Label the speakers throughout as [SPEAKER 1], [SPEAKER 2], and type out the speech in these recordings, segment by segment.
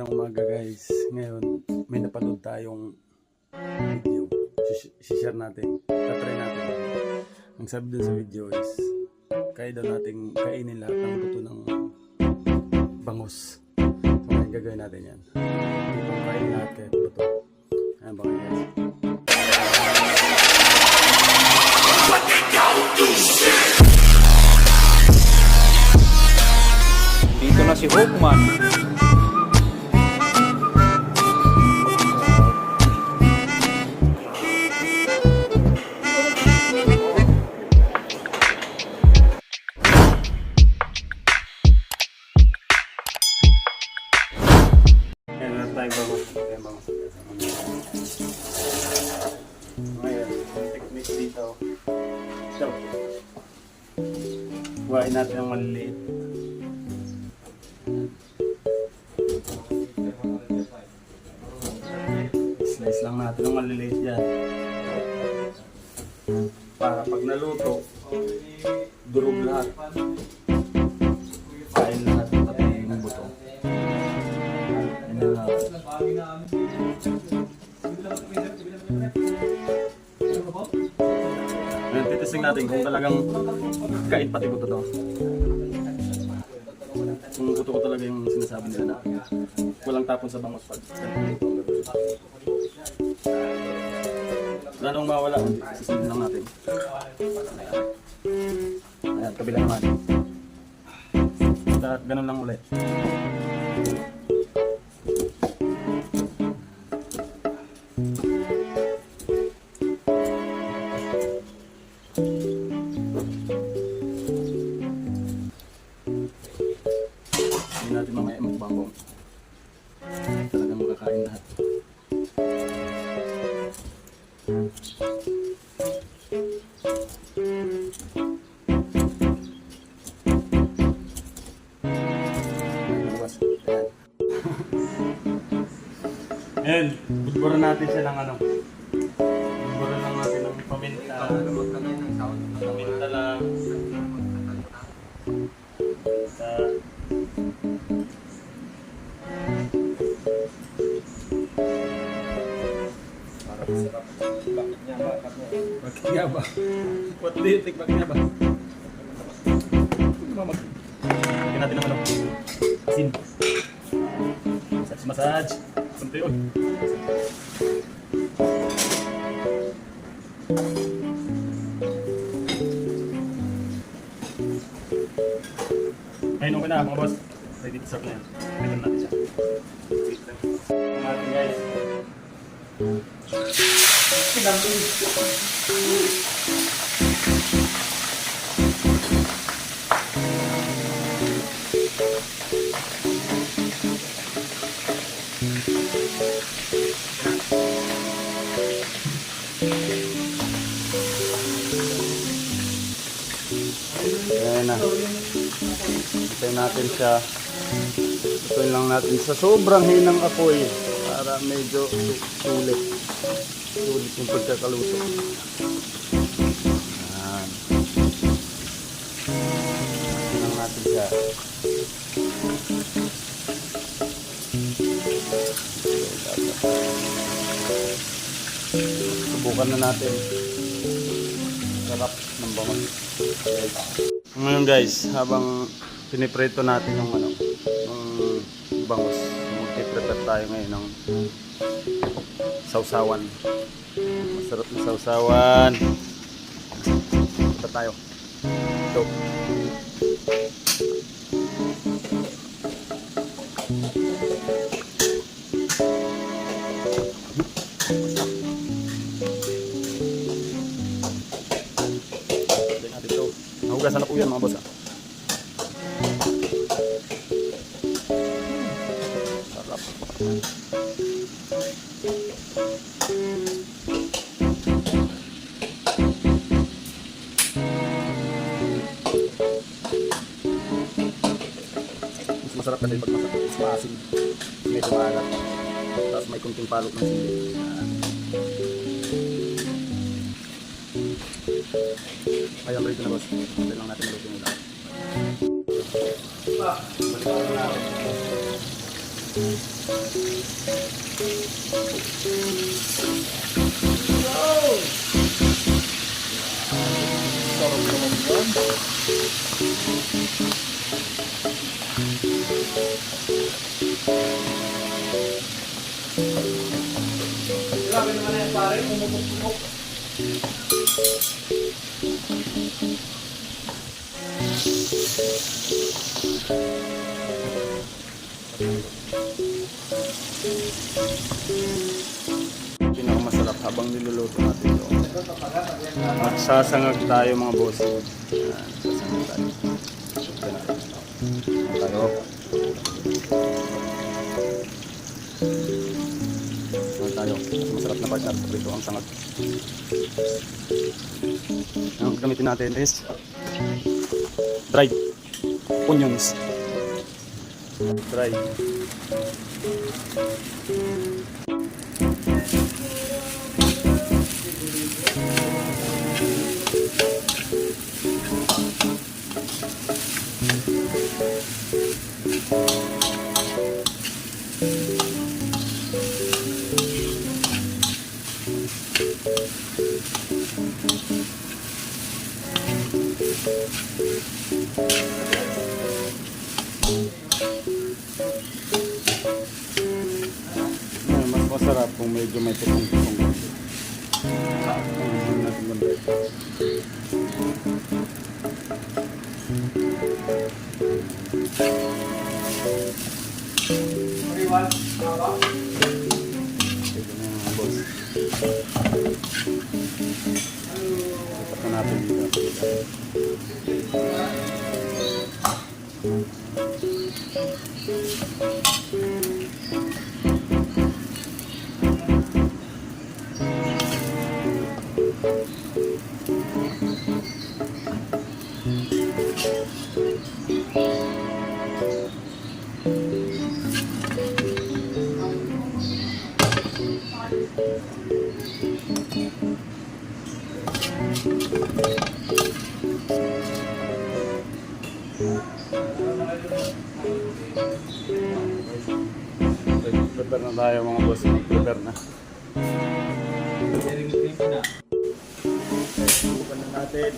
[SPEAKER 1] Magandang umaga guys. Ngayon, may napanood tayong video. Sishare natin. Tatry natin. Ang sabi dun sa video is, kaya daw nating kainin lahat ng buto ng bangus. So, ngayon gagawin natin yan. Hindi ko kainin lahat kahit buto. Ayan ba guys?
[SPEAKER 2] Dito na si Hawkman.
[SPEAKER 1] Buhain natin ang maliliit. Slice lang natin ang maliliit yan. Para pag naluto, durog lahat. Kain lahat, pati yung buto. Yan na lang. Natin kung talagang kahit pati buto to. Kung buto ko talaga yung sinasabi nila na walang tapon sa bangos pag. Wala nang mawala. Sisindin lang natin. Ayan, kabila naman. At ganun lang ulit. Makakain lahat. Ayan. Budburan natin siya ng ano. Budburan lang natin ng paminta. Paminta lang. Sa Nga ba? What do you think? Bakit nga ba? Mamag. Lagyan natin ng ano. Asin. Massage, massage. Punto yun. Ayun, okay na mga boss. Ready to serve na yan. Ready natin siya. Ito natin guys. Ayan na. Hintayin natin siya. Lutuin lang natin sa sobrang hinang apoy para medyo su- sulit. Sulit yung pagkakaluto. Ayan. Lang natin siya. Subukan na natin. Sarap ng bangon. Ngayon guys, habang piniprito natin yung ano, yung bangus, magpiprepare tayo ngayon ng sausawan. Masarap na sausawan. Ito tayo. Ito. Nahugasan na po yan mga boss. ah. Sarap. Kasi pag masarap. Mas maasim. Medyo maalat. Tapos may kunting palok ng sili. Yan. Ayan, ready na boss. Hintay lang natin nila. Balikan na natin.
[SPEAKER 2] Grabe naman na yan pare, pumupok-pupok.
[SPEAKER 1] Pinakamasarap habang niluluto natin ito. Magsasangag tayo mga boss. Yan, sasangag tayo. Yan na. Yan tayo. Tayo. Masarap na part natin dito ang sangag. Ang gamitin natin is dried onions. Dried. Masarap kung medyo may tutong-tutong. Ang natin banda. Ito na mga boss. Na natin dito. Prepare na tayo mga boss. Prepare na. Subukan na natin.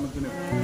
[SPEAKER 1] Dito pinakamatamik.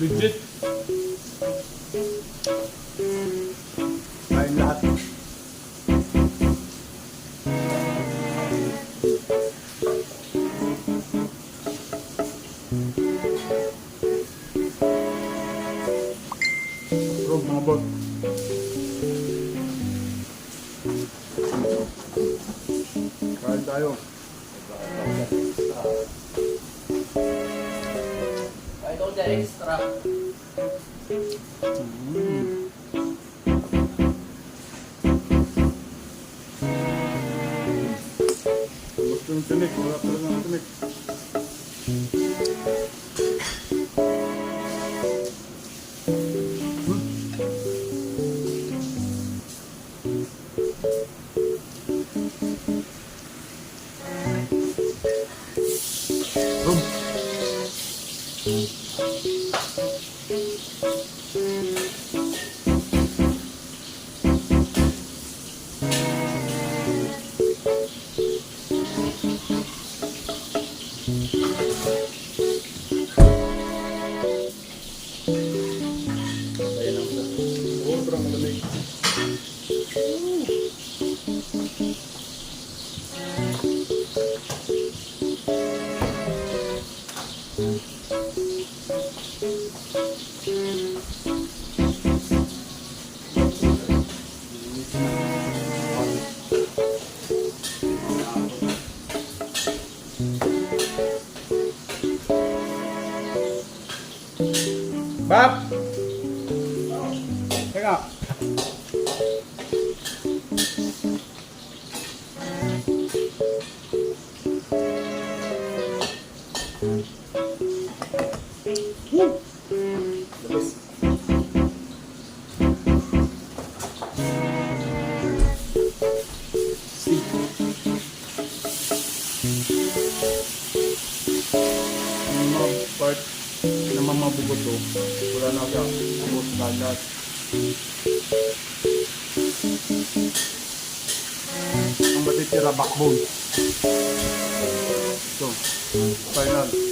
[SPEAKER 1] Legit. Kain lahat. Bro, mga bot. Kain tayo.
[SPEAKER 2] Ay, of the extract.
[SPEAKER 1] Mm. Gusto yung tinik. Backbone. So, final.